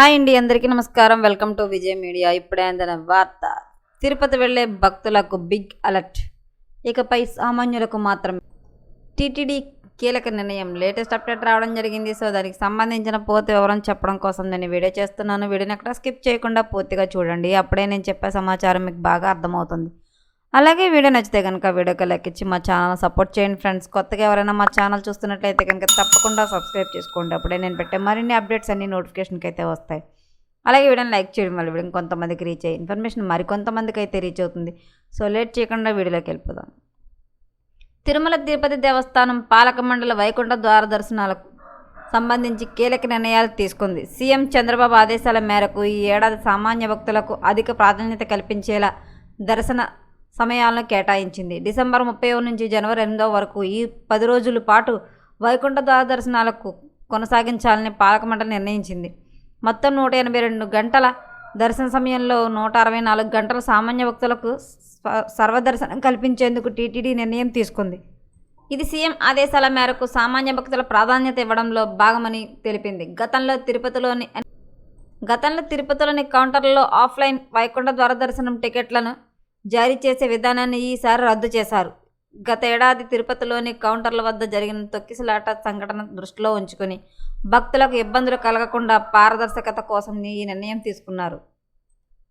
Hi అండి అందరికీ నమస్కారం. Welcome to Vijay media. ఇప్పుడే అందిన వార్త. తిరుపతి వెళ్ళే భక్తులకు బిగ్ అలర్ట్ ఇకపై సామాన్యులకు మాత్రమే టీటీడీ కీలక నిర్ణయం. లేటెస్ట్ అప్డేట్ రావడం జరిగింది. సో దానికి సంబంధించిన పూర్తి వివరం చెప్పడం కోసం నేను వీడియో చేస్తున్నాను. వీడియోని ఎక్కడ స్కిప్ చేయకుండా పూర్తిగా చూడండి. అప్పుడే నేను చెప్పే సమాచారం మీకు బాగా అర్థమవుతుంది. అలాగే వీడియో నచ్చితే కనుక వీడియోకి లైక్ ఇచ్చి మా ఛానల్ సపోర్ట్ చేయండి ఫ్రెండ్స్. కొత్తగా ఎవరైనా మా ఛానల్ చూస్తున్నట్లయితే కనుక తప్పకుండా సబ్స్క్రైబ్ చేసుకోండి. అప్పుడే నేను పెట్టే మరిన్ని అప్డేట్స్ అన్ని నోటిఫికేషన్కి అయితే వస్తాయి. అలాగే వీడియోని లైక్ చేయడం వల్ల వీడియో కొంతమందికి రీచ్ అయ్యి ఇన్ఫర్మేషన్ మరికొంతమందికి అయితే రీచ్ అవుతుంది. సో లేట్ చేయకుండా వీడియోలోకి వెళ్ళిపోదాం. తిరుమల తిరుపతి దేవస్థానం పాలక మండలి వైకుంఠ ద్వార దర్శనాలకు సంబంధించి కీలక నిర్ణయాలు తీసుకుంది. సీఎం చంద్రబాబు ఆదేశాల మేరకు ఈ ఏడాది సామాన్య భక్తులకు అధిక ప్రాధాన్యత కల్పించేలా దర్శన సమయాలను కేటాయించింది. డిసెంబర్ ముప్పై నుంచి జనవరి ఎనిమిదో వరకు ఈ పది రోజుల పాటు వైకుంఠ ద్వార దర్శనాలకు కొనసాగించాలని పాలకమండలి నిర్ణయించింది. మొత్తం నూట ఎనభై రెండు గంటల దర్శన సమయంలో నూట అరవై నాలుగు గంటల సామాన్య భక్తులకు సర్వదర్శనం కల్పించేందుకు టీటీడీ నిర్ణయం తీసుకుంది. ఇది సీఎం ఆదేశాల మేరకు సామాన్య భక్తుల ప్రాధాన్యత ఇవ్వడంలో భాగమని తెలిపింది. గతంలో తిరుపతిలోని గతంలో తిరుపతిలోని కౌంటర్లలో ఆఫ్లైన్ వైకుంఠ ద్వార దర్శనం టికెట్లను జారీ చేసే విధానాన్ని ఈసారి రద్దు చేశారు. గత ఏడాది తిరుపతిలోని కౌంటర్ల వద్ద జరిగిన తొక్కిసలాట సంఘటన దృష్టిలో ఉంచుకొని భక్తులకు ఇబ్బందులు కలగకుండా పారదర్శకత కోసం ఈ నిర్ణయం తీసుకున్నారు.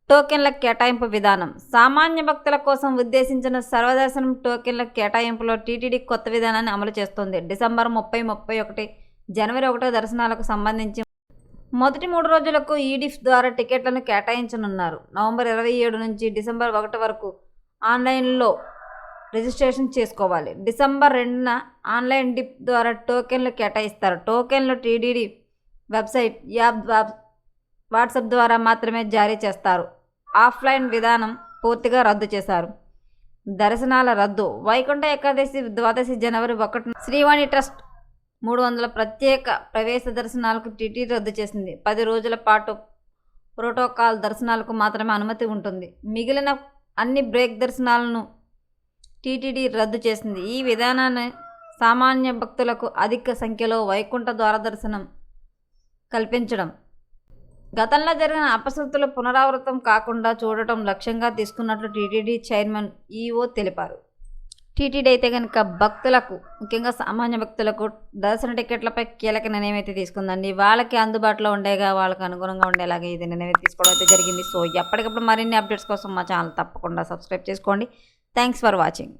టోకెన్ల కేటాయింపు విధానం. సామాన్య భక్తుల కోసం ఉద్దేశించిన సర్వదర్శనం టోకెన్ల కేటాయింపులో టీటీడీ కొత్త విధానాన్ని అమలు చేస్తోంది. డిసెంబర్ ముప్పై ముప్పై ఒకటి జనవరి ఒకటో దర్శనాలకు సంబంధించి మొదటి మూడు రోజులకు ఈడిఫ్ ద్వారా టికెట్లను కేటాయించనున్నారు. నవంబర్ ఇరవై ఏడు నుంచి డిసెంబర్ ఒకటి వరకు ఆన్లైన్లో రిజిస్ట్రేషన్ చేసుకోవాలి. డిసెంబర్ రెండున ఆన్లైన్ డిప్ ద్వారా టోకెన్లు కేటాయిస్తారు. టోకెన్లు టీడీడీ వెబ్సైట్ యాప్ వాట్సాప్ ద్వారా మాత్రమే జారీ చేస్తారు. ఆఫ్లైన్ విధానం పూర్తిగా రద్దు చేశారు. దర్శనాల రద్దు. వైకుంఠ ఏకాదశి ద్వాదశి జనవరి ఒకటి శ్రీవాణి ట్రస్ట్ మూడు వందల ప్రత్యేక ప్రవేశ దర్శనాలకు టీటీ రద్దు చేసింది. పది రోజుల పాటు ప్రోటోకాల్ దర్శనాలకు మాత్రమే అనుమతి ఉంటుంది. మిగిలిన అన్ని బ్రేక్ దర్శనాలను టీటీడీ రద్దు చేసింది. ఈ విధానాన్ని సామాన్య భక్తులకు అధిక సంఖ్యలో వైకుంఠ ద్వార దర్శనం కల్పించడం. గతంలో జరిగిన అపశృతులు పునరావృతం కాకుండా చూడటం లక్ష్యంగా తీసుకున్నట్లు టీటీడీ చైర్మన్ ఈఓ తెలిపారు. టీటీడీ అయితే కనుక భక్తులకు ముఖ్యంగా సామాన్య భక్తులకు దర్శన టికెట్లపై కీలక నిర్ణయం అయితే తీసుకుందండి. వాళ్ళకి అందుబాటులో ఉండేగా వాళ్ళకి అనుగుణంగా ఉండేలాగా ఇది నిర్ణయం తీసుకోవడం అయితే జరిగింది. సో ఎప్పటికప్పుడు మరిన్ని అప్డేట్స్ కోసం మా ఛానల్ తప్పకుండా సబ్స్క్రైబ్ చేసుకోండి. Thanks for watching.